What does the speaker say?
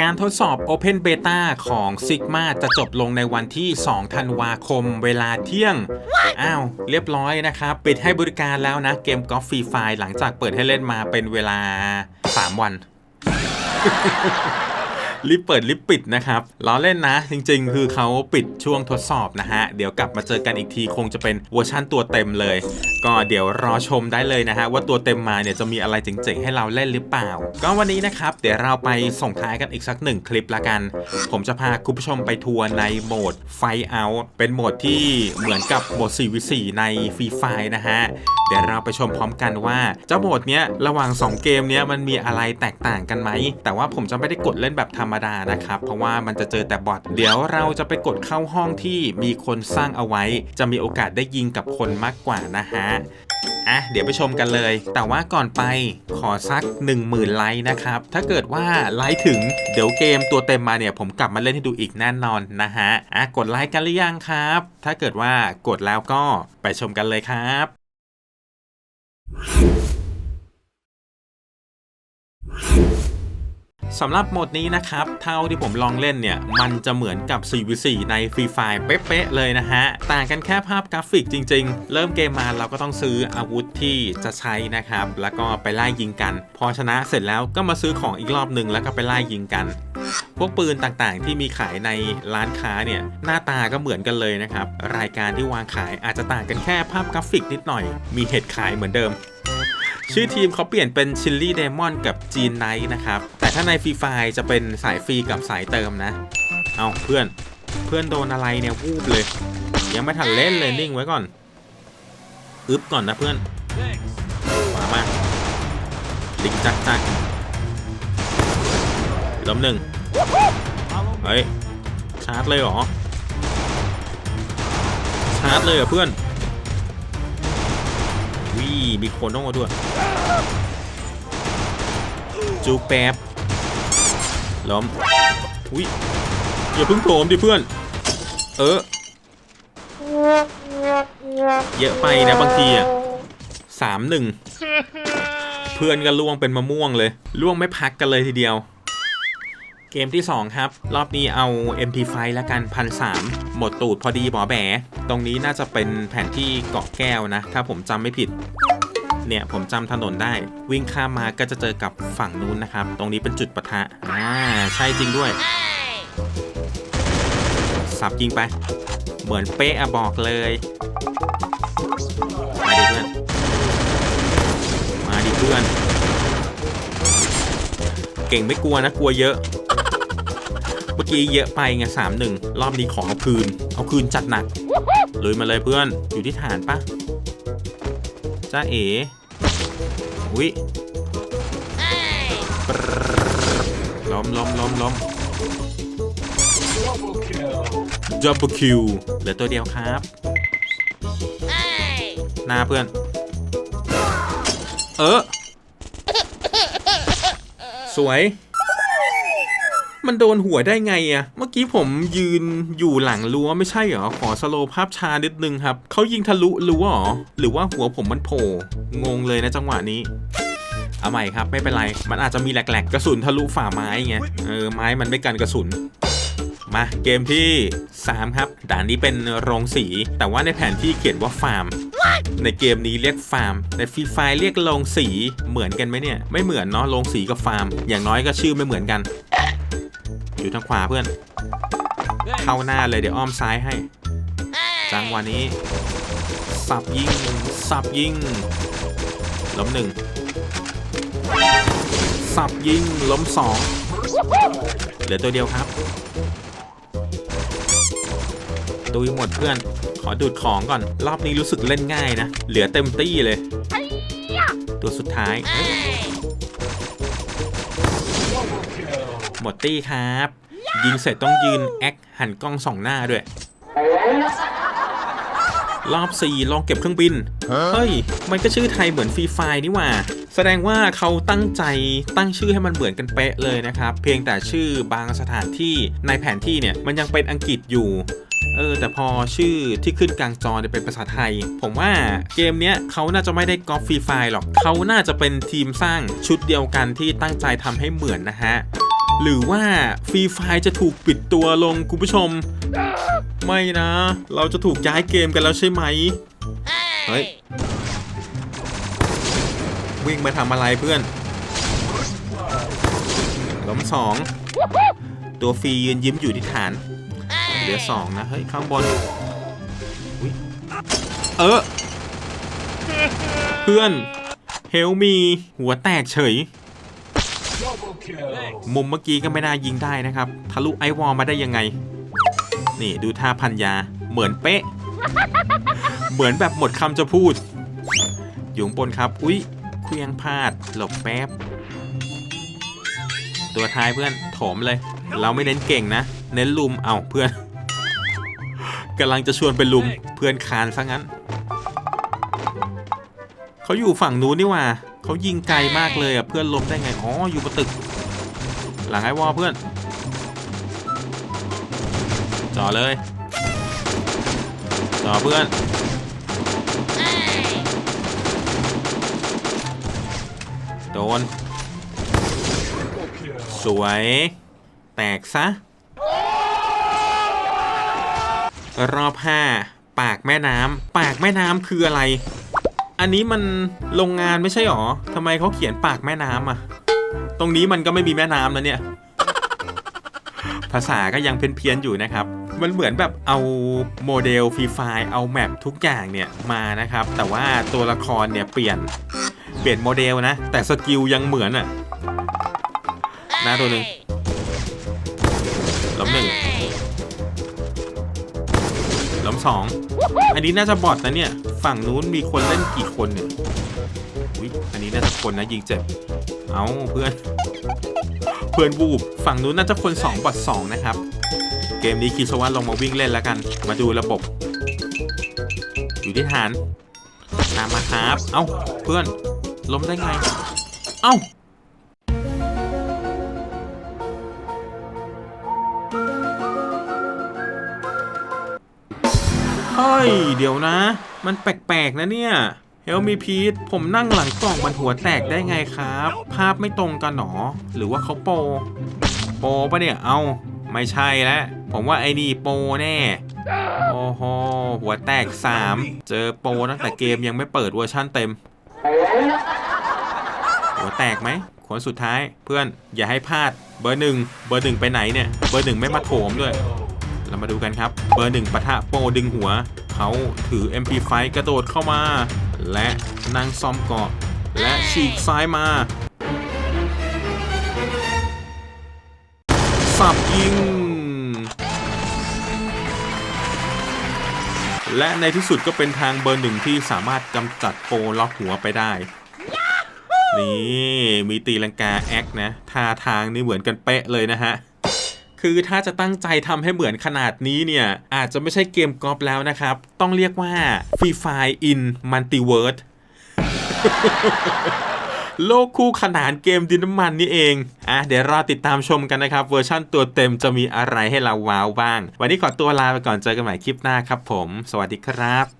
การทดสอบ Open Beta ของ Sigma จะจบลงในวันที่ 2 ธันวาคมเวลาเที่ยง อ้าว เรียบร้อยนะครับ ปิดให้บริการแล้วนะ เกมกอล์ฟฟรีไฟหลังจากเปิดให้เล่นมาเป็นเวลา 3 วัน รีบเปิดรีบปิดนะครับล้อเล่นนะ จริง ๆ คือเขาปิดช่วงทดสอบนะฮะ เดี๋ยวกลับมาเจอกันอีกทีคงจะเป็นเวอร์ชั่นตัวเต็มเลย ก็เดี๋ยวรอชมได้เลยนะฮะ ว่าตัวเต็มมาเนี่ยจะมีอะไรเจ๋งๆ ให้เราเล่นหรือเปล่า ก็วันนี้นะครับ เดี๋ยวเราไปส่งท้ายกันอีกสักหนึ่งคลิปละกัน ผมจะพาคุณผู้ชมไปทัวร์ในโหมดไฟเอาเป็นโหมดที่เหมือนกับโหมด 4v4 ในฟรีไฟนะฮะเดี๋ยวเราไปชมพร้อมกันว่าเจ้าโหมดเนี้ยระหว่าง 2 เกมเนี้ยมันมีอะไรแตกต่างกันไหมแต่ว่าผมจะไม่ได้กดเล่นแบบธรรมดานะครับ เพราะว่ามันจะเจอแต่บอทเดี๋ยวเราจะไปกดเข้าห้องที่มีคนสร้างเอาไว้ จะมีโอกาสได้ยิงกับคนมากกว่านะฮะอะเดี๋ยวไปชมกันเลย แต่ว่าก่อนไปขอสัก 10,000 ไลค์นะครับ ถ้าเกิดว่าไลค์ถึงเดี๋ยวเกมตัวเต็มมาเนี่ย ผมกลับมาเล่นให้ดูอีกแน่นอนนะฮะ อะกดไลค์กันหรือยังครับ ถ้าเกิดว่ากดแล้วก็ไปชมกันเลยครับ สำหรับโหมดนี้นะครับ เท่าที่ผมลองเล่นเนี่ย มันจะเหมือนกับ 4v4 ใน Free Fire เป๊ะๆเลยนะฮะ ต่างกันแค่ภาพกราฟิกจริง ๆ เริ่มเกมมาเราก็ต้องซื้ออาวุธที่จะใช้นะครับ แล้วก็ไปไล่ยิงกัน พอชนะเสร็จแล้วก็มาซื้อของอีกรอบหนึ่งแล้วก็ไปไล่ยิงกัน พวกปืนต่างๆ ที่มีขายในร้านค้าเนี่ย หน้าตาก็เหมือนกันเลยนะครับ รายการที่วางขายอาจจะต่างกันแค่ภาพกราฟิกนิดหน่อย มีเห็ดขายเหมือนเดิม ชื่อทีมเขาเปลี่ยนเป็นชิลลี่เดมอนกับจีนไนท์นะครับ ถ้าในฟรีไฟจะเป็นสายฟรีกับสายเติมนะ เอาเพื่อนเพื่อนโดนอะไรเนี่ยวูบเลย ยังไม่ทันเล่นเลยนิ่งไว้ก่อน อึบก่อนนะเพื่อนมามาลิงจักจักล้มหนึ่งเฮ้ยชาร์จเลยเหรอชาร์จเลยเหรอเพื่อนวิมีโคโน่ด้วยจูแป๊บ ล้มวิอย่าเพิ่งโถมดิเพื่อน เออ เยอะไปนะบางทีอะสามหนึ่งเพื่อนก็ล่วงเป็นมะม่วงเลยล่วงไม่พักกันเลยทีเดียว เกมที่ 2 ครับ รอบนี้เอา MP5 แล้วกันพันสหมดตูดพอดีบอแบ ตรงนี้น่าจะเป็นแผนที่เกาะแก้วนะ ถ้าผมจำไม่ผิด เนี่ยผมจำถนนได้ วิ่งข้ามมาก็จะเจอกับฝั่งนู้นนะครับ ตรงนี้เป็นจุดปะทะอ่าใช่จริงด้วย สับยิงไป เหมือนเป๊ะอะบอกเลยมาดิเพื่อนมาดิเพื่อน เก่งไม่กลัวนะกลัวเยอะเมื่อกี้เยอะไปไงสามหนึ่งรอบนี้ขอเอาคืน เอาคืนจัดหนักลุยมาเลยเพื่อนอยู่ที่ฐานปะจ้าเอ๋ อุ้ยล้มล้มล้มล้มดับเบิลคิวเหลือตัวเดียวครับ หน้าเพื่อน เออ สวย มันโดนหัวได้ไงอะเมื่อกี้ผมยืนอยู่หลังรั้วไม่ใช่เหรอ ขอสโลว์ภาพช้านิดนึงครับ เขายิงทะลุรั้วเหรอ หรือว่าหัวผมมันโผล่ งงเลยนะจังหวะนี้ เอาใหม่ครับ ไม่เป็นไร มันอาจจะมีแหลกๆ กระสุนทะลุฝ่าไม้ไง เออ ไม้มันไม่กันกระสุนมาเกมที่ 3 ครับ ด่านนี้เป็นโรงสี แต่ว่าในแผนที่เขียนว่าฟาร์ม ในเกมนี้เรียกฟาร์ม ในฟรีไฟเรียกโรงสีเหมือนกันไหมเนี่ย ไม่เหมือนเนาะโรงสีกับฟาร์ม อย่างน้อยก็ชื่อไม่เหมือนกัน อยู่ทางขวาเพื่อน เข้าหน้าเลยเดี๋ยวอ้อมซ้ายให้ จังหวะนี้ สับยิง สับยิง ล้มหนึ่ง สับยิง ล้มสอง เหลือตัวเดียวครับตุยหมดเพื่อน ขอดูดของก่อน รอบนี้รู้สึกเล่นง่ายนะ เหลือเต็มตี้เลย ตัวสุดท้าย หมดตี้ครับ ยิงเสร็จต้องยืนแอคหันกล้องส่องหน้าด้วย รอบ 4 ลองเก็บเครื่องบิน เฮ้ย มันก็ชื่อไทยเหมือนฟรีไฟนี่หว่า แสดงว่าเขาตั้งใจตั้งชื่อให้มันเหมือนกันเป๊ะเลยนะครับ เพียงแต่ชื่อบางสถานที่ในแผนที่เนี่ย มันยังเป็นอังกฤษอยู่เออแต่พอชื่อที่ขึ้นกลางจอเนี่ยเป็นภาษาไทย ผมว่าเกมเนี้ยเขาน่าจะไม่ได้ก๊อปฟรีไฟหรอกเขาน่าจะเป็นทีมสร้างชุดเดียวกันที่ตั้งใจทำให้เหมือนนะฮะ หรือว่าฟรีไฟจะถูกปิดตัวลงคุณผู้ชม ไม่นะ เราจะถูกย้ายเกมกันแล้วใช่ไหมเฮ้ยวิ่งมาทำอะไรเพื่อนล้มสองตัวฟรียืนยิ้มอยู่ที่ฐานเหลือสองนะเฮ้ยข้างบนเออ เพื่อนเฮลมีหัวแตกเฉย มุมเมื่อกี้ก็ไม่น่ายิงได้นะครับ ทะลุไอวอลมาได้ยังไง นี่ดูท่าพันยา เหมือนเป๊ะ เหมือนแบบหมดคำจะพูด อยู่ข้างบนครับ อุ๊ยเคลียงพลาด หลบแป๊บ ตัวท้ายเพื่อนโถมเลย เราไม่เน้นเก่งนะ เน้นลุม เอาเพื่อนกำลังจะชวนไปลุมเพื่อนคานซะงั้น เขาอยู่ฝั่งนู้นนี่หว่า เขายิงไกลมากเลยอะ เพื่อนล้มได้ไง อ๋อ อยู่บนตึก หลังไอ้วอเพื่อนจ่อเลยจ่อเพื่อนโดน สวย แตกซะ รอบห้าปากแม่น้ำปากแม่น้ำคืออะไร อันนี้มันโรงงานไม่ใช่หรอทำไมเขาเขียนปากแม่น้ำอะ ตรงนี้มันก็ไม่มีแม่น้ำนะเนี่ย ภาษาก็ยังเพี้ยนๆอยู่นะครับ มันเหมือนแบบเอาโมเดลฟรีไฟเอาแมปทุกอย่างเนี่ยมานะครับ แต่ว่าตัวละครเนี่ยเปลี่ยน เปลี่ยนโมเดลนะ แต่สกิลยังเหมือนอะหน้าตัวหนึ่งล้มหนึ่งล้มสอง อันนี้น่าจะบอทนะเนี่ย ฝั่งนู้นมีคนเล่นกี่คนเนี่ย อุ๊ยอันนี้น่าจะคนนะยิงเจ็บ เอาเพื่อน เพื่อนวูบฝั่งนู้นน่าจะคน2บอท2นะครับ เกมนี้คิดซะว่าลงมาวิ่งเล่นแล้วกัน มาดูระบบ อยู่ที่ฐาน ตามมาครับ เอ้าเพื่อนล้มได้ไง เอ้าเฮ้ย เดี๋ยวนะ มันแปลกๆนะเนี่ย เฮลมีพีทผมนั่งหลังกล่องมันหัวแตกได้ไงครับ ภาพไม่ตรงกันหรอหรือว่าเขาโป โปปะเนี่ย เอาไม่ใช่แล้ว ผมว่าไอ้นี่โปแน่ โอ้โห หัวแตก 3 เจอโปตั้งแต่เกมยังไม่เปิดเวอร์ชั่นเต็ม หัวแตกไหมคนสุดท้ายเพื่อนอย่าให้พลาด เบอร์หนึ่งเบอร์หนึ่งไปไหนเนี่ย เบอร์หนึ่งไม่มาโถมด้วย เรามาดูกันครับ เบอร์หนึ่งปะทะโปดึงหัว เขาถือ MP5 กระโดดเข้ามา และนั่งซ่อมเกาะ และฉีกซ้ายมา สับยิง และในที่สุดก็เป็นทางเบอร์หนึ่งที่สามารถกำจัดโปรล็อกหัวไปได้ นี่ มีตีลังกาแอคนะท่าทางนี่เหมือนกันเป๊ะเลยนะฮะ คือถ้าจะตั้งใจทำให้เหมือนขนาดนี้เนี่ย อาจจะไม่ใช่เกมกอล์ฟแล้วนะครับ ต้องเรียกว่า Free Fire in Multiverse โลกคู่ขนานเกมดินน้ำมันนี่เอง อะเดี๋ยวรอติดตามชมกันนะครับ เวอร์ชั่นตัวเต็มจะมีอะไรให้เราว้าวบ้าง วันนี้ขอตัวลาไปก่อนเจอกันใหม่คลิปหน้าครับผม สวัสดีครับ